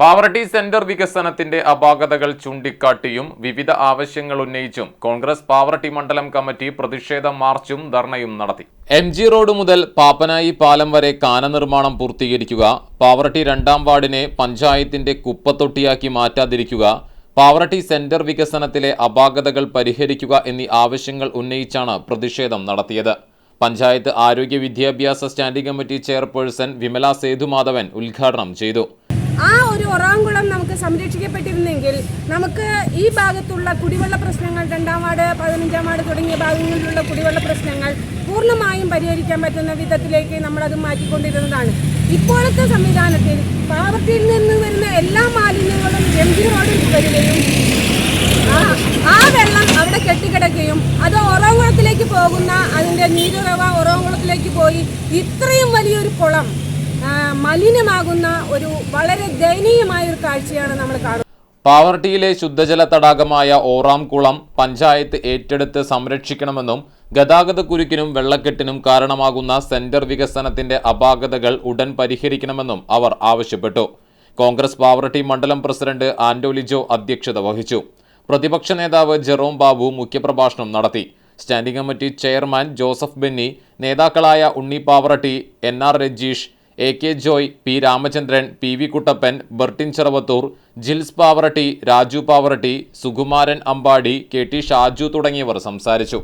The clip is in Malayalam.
പാവറട്ടി സെന്റർ വികസനത്തിന്റെ അപാകതകൾ ചൂണ്ടിക്കാട്ടിയും വിവിധ ആവശ്യങ്ങൾ ഉന്നയിച്ചും കോൺഗ്രസ് പാവർട്ടി മണ്ഡലം കമ്മിറ്റി പ്രതിഷേധ മാർച്ചും ധർണയും നടത്തി. എം ജി റോഡ് മുതൽ പാപ്പനായി പാലം വരെ കാന നിർമ്മാണം പൂർത്തീകരിക്കുക പാവർട്ടി രണ്ടാം വാർഡിനെ പഞ്ചായത്തിന്റെ കുപ്പത്തൊട്ടിയാക്കി മാറ്റാതിരിക്കുക പാവർട്ടി സെന്റർ വികസനത്തിലെ അപാകതകൾ പരിഹരിക്കുക എന്നീ ആവശ്യങ്ങൾ ഉന്നയിച്ചാണ് പ്രതിഷേധം നടത്തിയത്. പഞ്ചായത്ത് ആരോഗ്യ വിദ്യാഭ്യാസ standing committee chairperson Vimala Sethumadhavan ഉദ്ഘാടനം ചെയ്തു. ആ ഒരു ഒറാങ്കുളം നമുക്ക് സംരക്ഷിക്കപ്പെട്ടിരുന്നെങ്കിൽ നമുക്ക് ഈ ഭാഗത്തുള്ള കുടിവെള്ള പ്രശ്നങ്ങൾ രണ്ടാം വാർഡ് പതിനഞ്ചാം വാർഡ് തുടങ്ങിയ ഭാഗങ്ങളിലുള്ള കുടിവെള്ള പ്രശ്നങ്ങൾ പൂർണമായും പരിഹരിക്കാൻ പറ്റുന്ന വിധത്തിലേക്ക് നമ്മളത് മാറ്റിക്കൊണ്ടിരുന്നതാണ്. ഇപ്പോഴത്തെ സംവിധാനത്തിൽ പാവർട്ടിയിൽ നിന്ന് വരുന്ന എല്ലാ മാലിന്യങ്ങളും എം ജി റോഡിൽ വരികയും ആ വെള്ളം അവിടെ കെട്ടിക്കിടക്കുകയും അത് ഒറോങ്കുളത്തിലേക്ക് പോകുന്ന അതിന്റെ നീരുറവ ഒറോങ്കുളത്തിലേക്ക് പോയി ഇത്രയും വലിയൊരു കുളം മലിനമാകുന്ന ഒരു വളരെ ദയനീയമായ ഒരു കാഴ്ചയാണ് നമ്മൾ കാണുന്നത്. പാവർട്ടിയിലെ ശുദ്ധജല തടാകമായ ഓറാംകുളം പഞ്ചായത്ത് ഏറ്റെടുത്ത് സംരക്ഷിക്കണമെന്നും ഗതാഗത കുരുക്കിനും വെള്ളക്കെട്ടിനും കാരണമാകുന്ന സെന്റർ വികസനത്തിന്റെ അപാകതകൾ ഉടൻ പരിഹരിക്കണമെന്നും അവർ ആവശ്യപ്പെട്ടു. കോൺഗ്രസ് പാവർട്ടി മണ്ഡലം പ്രസിഡന്റ് ആന്റോലിജോ അധ്യക്ഷത വഹിച്ചു. പ്രതിപക്ഷ നേതാവ് ജെറോം ബാബു മുഖ്യപ്രഭാഷണം നടത്തി. Standing committee chairman Joseph Benny നേതാക്കളായ Unni Pavaratty N R Rajeesh A K Joy P Ramachandran P V Kuttappan Bertin Cheravathur Jils Pavaratty Raju Pavaratty Sukumaran Ambadi K T Shaju തുടങ്ങിയവർ സംസാരിച്ചു.